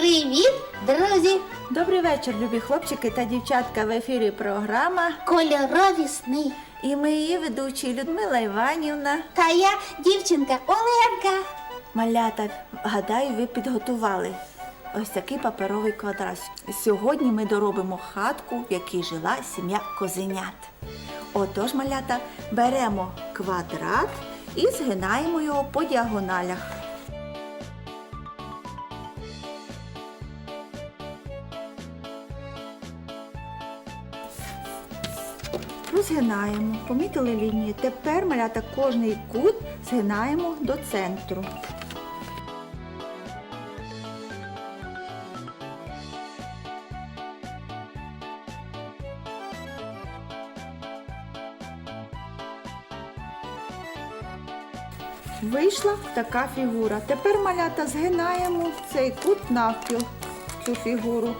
Привіт, друзі! Добрий вечір, любі хлопчики та дівчатка. В ефірі програма. Кольорові сни. І ми її ведучі Людмила Іванівна. Та я дівчинка Оленка. Малята, гадаю, ви підготували ось такий паперовий квадрат. Сьогодні ми доробимо хатку, в якій жила сім'я козенят. Отож, малята, беремо квадрат і згинаємо його по діагоналях. Розгинаємо, помітили лінії. Тепер малята кожний кут згинаємо до центру. Вийшла така фігура. Тепер малята згинаємо цей кут навпіл, цю фігуру.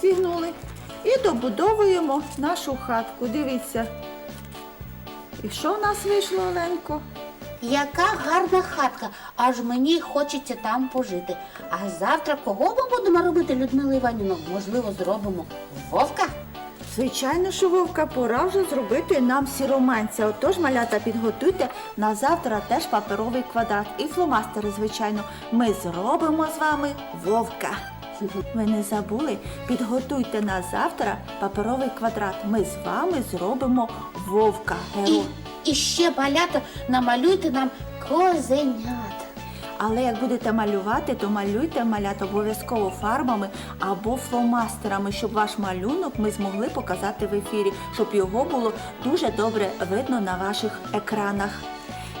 Зігнули. І добудовуємо нашу хатку. Дивіться. І що в нас вийшло, Оленко? Яка гарна хатка, аж мені хочеться там пожити. А завтра кого ми будемо робити, Людмила Іванівна? Можливо, зробимо вовка? Звичайно, що вовка пора вже зробити нам сіроманця. Отож, малята, підготуйте на завтра теж паперовий квадрат і фломастери, звичайно. Ми зробимо з вами вовка. Ви не забули? Підготуйте на завтра паперовий квадрат. Ми з вами зробимо вовка. І, і ще малята намалюйте нам козенят. Але як будете малювати, то малюйте малята обов'язково фарбами або фломастерами, щоб ваш малюнок ми змогли показати в ефірі, щоб його було дуже добре видно на ваших екранах.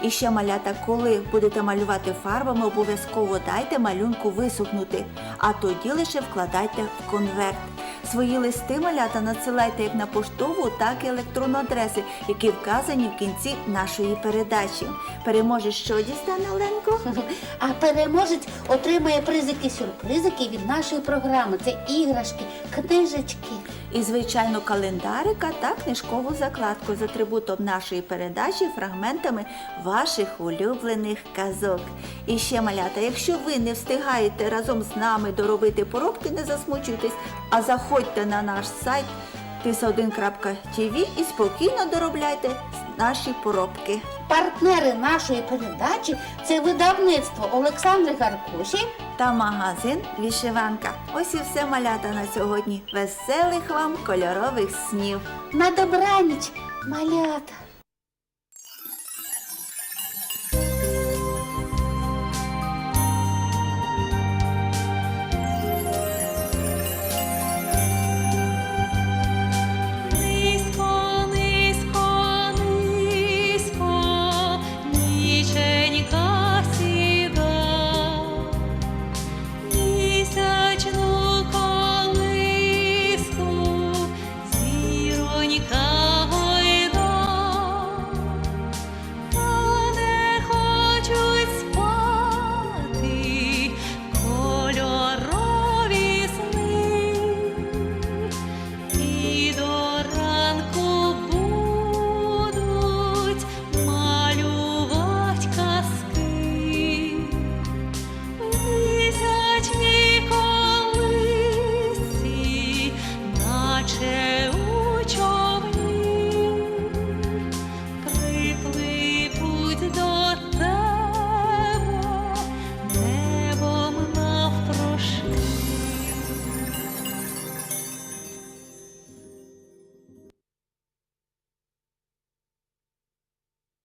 І ще малята, коли будете малювати фарбами, обов'язково дайте малюнку висохнути, а тоді лише вкладайте в конверт. Свої листи малята надсилайте як на поштову, так і електронну адреси, які вказані в кінці нашої передачі. Переможе, що дістане Оленко? А переможець отримає призики сюрпризики від нашої програми. Це іграшки, книжечки. І, звичайно, календарика та книжкову закладку з атрибутом нашої передачі, фрагментами ваших улюблених казок. І ще малята, якщо ви не встигаєте разом з нами доробити поробки, не засмучуйтесь, а заходьте на наш сайт tisa1.tv і спокійно доробляйте наші поробки. Партнери нашої передачі це видавництво Олександри Гаркуші. Та магазин Вішиванка. Ось і все малята на сьогодні. Веселих вам кольорових снів! На добраніч, малята.